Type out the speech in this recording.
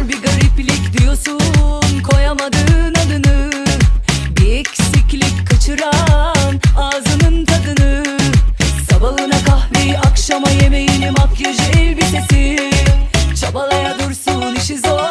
var bir gariplik diyorsun Koyamadığın adını. Bir eksiklik kaçıran ağzının tadını. Sabahına kahveyi akşama yemeğini makyajı elbisesi. Çabalaya dursun işi zor.